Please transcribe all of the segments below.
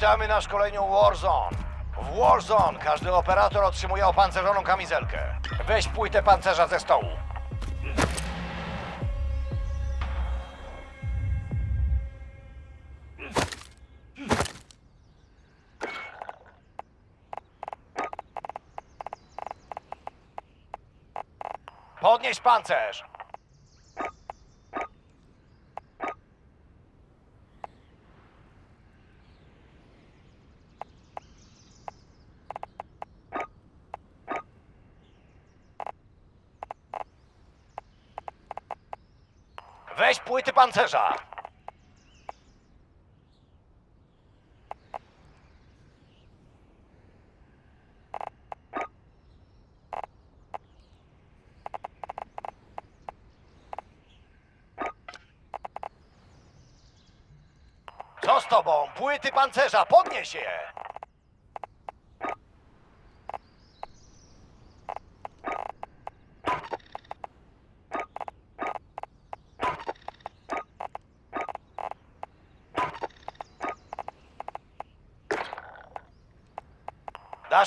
Witamy na szkoleniu Warzone. W Warzone każdy operator otrzymuje opancerzoną kamizelkę. Weź płytę pancerza ze stołu. Podnieś pancerz! Weź płyty pancerza! Co z tobą? Płyty pancerza, podnieś je!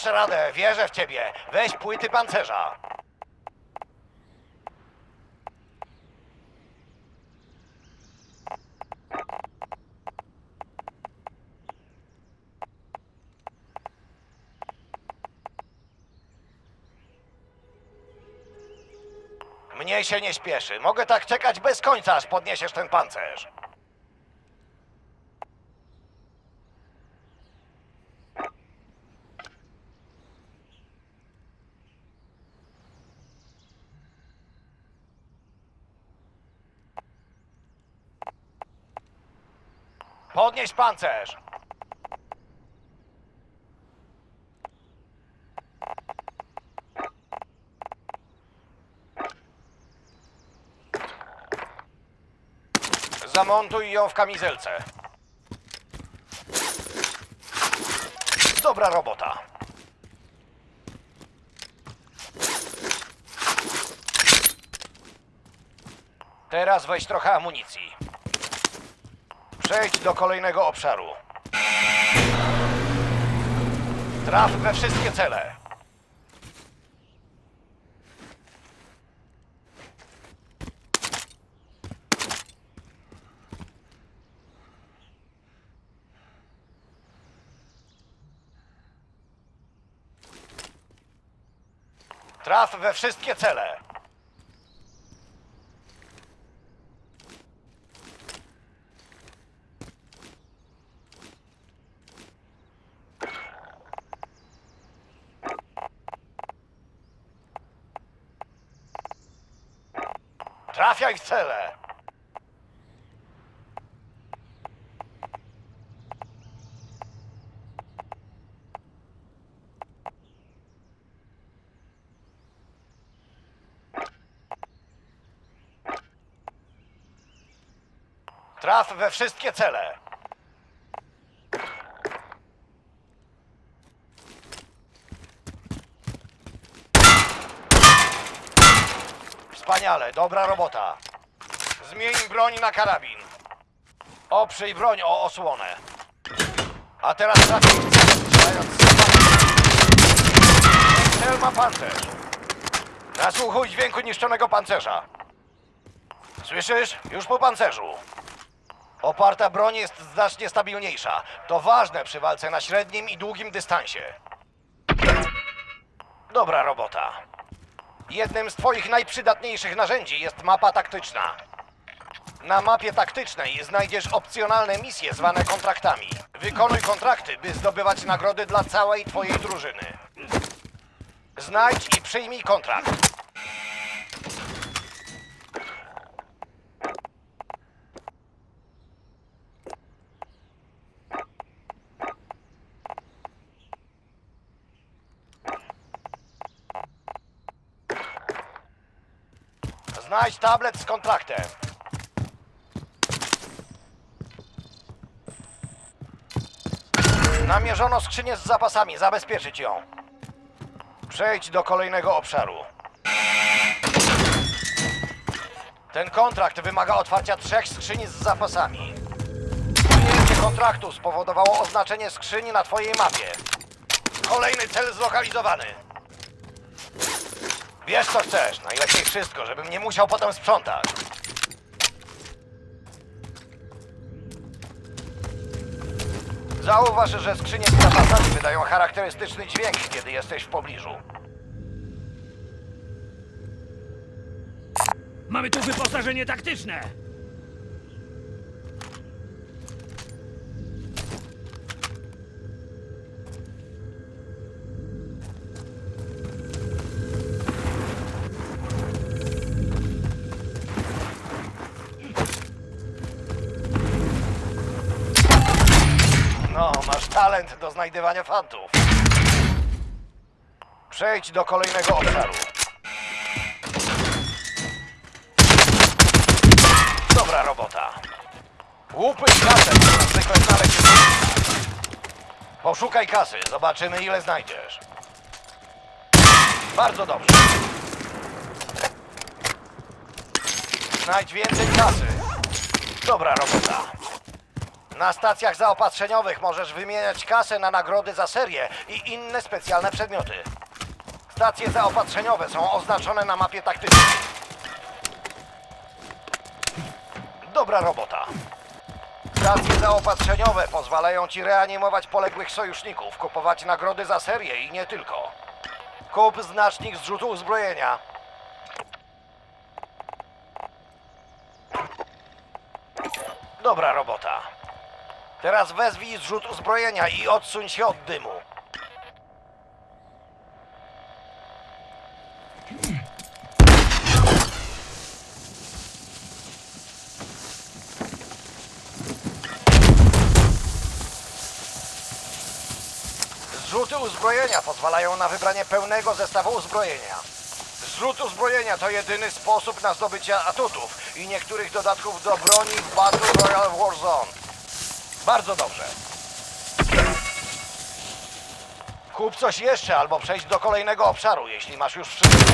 Dasz radę, wierzę w ciebie. Weź płyty pancerza. Mnie się nie śpieszy. Mogę tak czekać bez końca, aż podniesiesz ten pancerz. Podnieś pancerz! Zamontuj ją w kamizelce. Dobra robota. Teraz weź trochę amunicji. Przejdź do kolejnego obszaru. Traf we wszystkie cele. Traf we wszystkie cele. Trafiaj w cele. Traf we wszystkie cele. Wspaniale, dobra robota. Zmień broń na karabin. Oprzyj broń o osłonę. A teraz cel, strzelając z Cel ma pancerz. Nasłuchuj dźwięku niszczonego pancerza. Słyszysz? Już po pancerzu. Oparta broń jest znacznie stabilniejsza. To ważne przy walce na średnim i długim dystansie. Dobra robota. Jednym z twoich najprzydatniejszych narzędzi jest mapa taktyczna. Na mapie taktycznej znajdziesz opcjonalne misje zwane kontraktami. Wykonuj kontrakty, by zdobywać nagrody dla całej twojej drużyny. Znajdź i przyjmij kontrakt. Znajdź tablet z kontraktem. Namierzono skrzynię z zapasami, zabezpieczyć ją. Przejdź do kolejnego obszaru. Ten kontrakt wymaga otwarcia trzech skrzyni z zapasami. Przyjęcie kontraktu spowodowało oznaczenie skrzyni na twojej mapie. Kolejny cel zlokalizowany. Wiesz co chcesz, najlepiej wszystko, żebym nie musiał potem sprzątać. Zauważ, że skrzynie z zapasami wydają charakterystyczny dźwięk, kiedy jesteś w pobliżu. Mamy tu wyposażenie taktyczne! Do znajdywania fantów. Przejdź do kolejnego obszaru. Dobra robota. Łupy z na przykład znaleźć. Poszukaj kasy, zobaczymy ile znajdziesz. Bardzo dobrze. Znajdź więcej kasy. Dobra robota. Na stacjach zaopatrzeniowych możesz wymieniać kasę na nagrody za serię i inne specjalne przedmioty. Stacje zaopatrzeniowe są oznaczone na mapie taktycznej. Dobra robota. Stacje zaopatrzeniowe pozwalają ci reanimować poległych sojuszników, kupować nagrody za serię i nie tylko. Kup znacznik zrzutu uzbrojenia. Dobra robota. Teraz wezwij zrzut uzbrojenia i odsuń się od dymu. Zrzuty uzbrojenia pozwalają na wybranie pełnego zestawu uzbrojenia. Zrzut uzbrojenia to jedyny sposób na zdobycie atutów i niektórych dodatków do broni w Battle Royale Warzone. Bardzo dobrze. Kup coś jeszcze albo przejdź do kolejnego obszaru, jeśli masz już wszystko.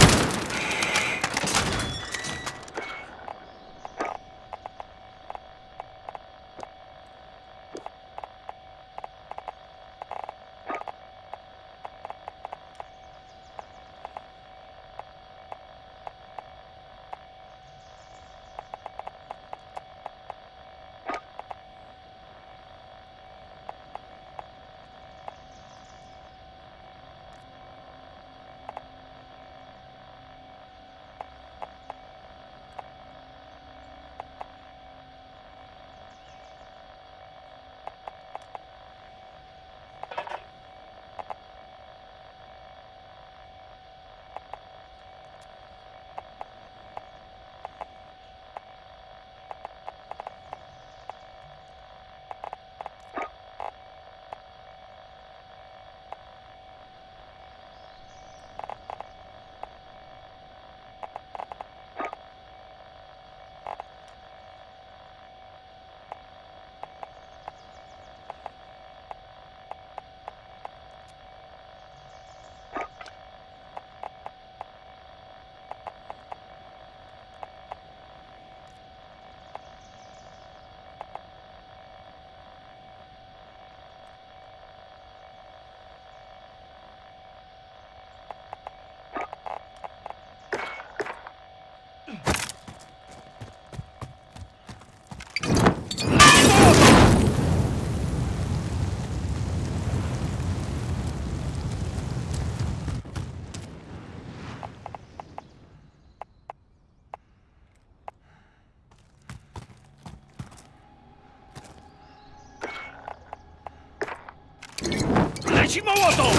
Leci mołotow!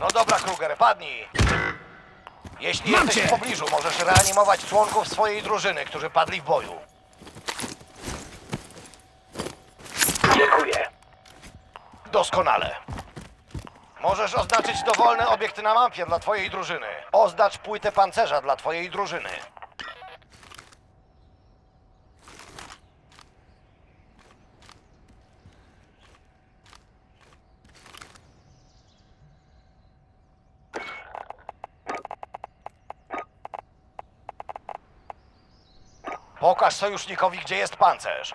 No dobra, Kruger, padnij. Jeśli Mam jesteś cię! w pobliżu, możesz reanimować członków swojej drużyny, którzy padli w boju. Dziękuję. Doskonale. Możesz oznaczyć dowolne obiekty na mapie dla twojej drużyny. Oznacz płytę pancerza dla twojej drużyny. Pokaż sojusznikowi, gdzie jest pancerz.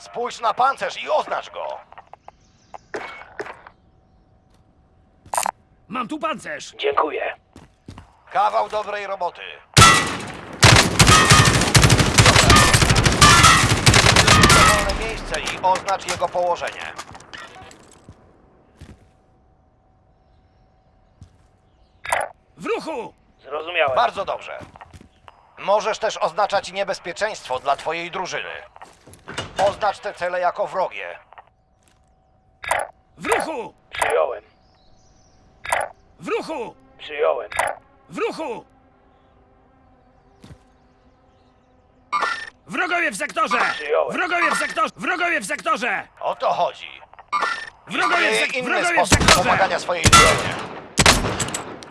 Spójrz na pancerz i oznacz go. Mam tu pancerz! Dziękuję. Kawał dobrej roboty. Wolne miejsce i oznacz jego położenie. W ruchu! Zrozumiałem. Bardzo dobrze. Możesz też oznaczać niebezpieczeństwo dla twojej drużyny. Oznacz te cele jako wrogie. W ruchu! Przyjąłem. W ruchu! Przyjąłem. W ruchu! Wrogowie w sektorze! Przyjąłem. Wrogowie w sektorze! Wrogowie w sektorze! O to chodzi. Wrogowie w, Istnieje sek- inny wrogowie w sposób sektorze! pomagania swojej drużynie.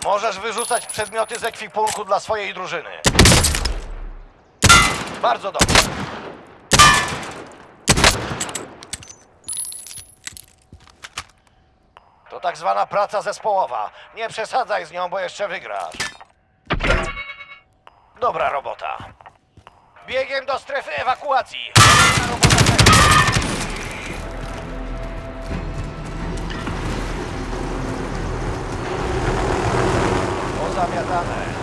Możesz wyrzucać przedmioty z ekwipunku dla swojej drużyny. Bardzo dobrze. To tak zwana praca zespołowa. Nie przesadzaj z nią, bo jeszcze wygrasz. Dobra robota. Biegiem do strefy ewakuacji. Dobra robota. Pozamiatane.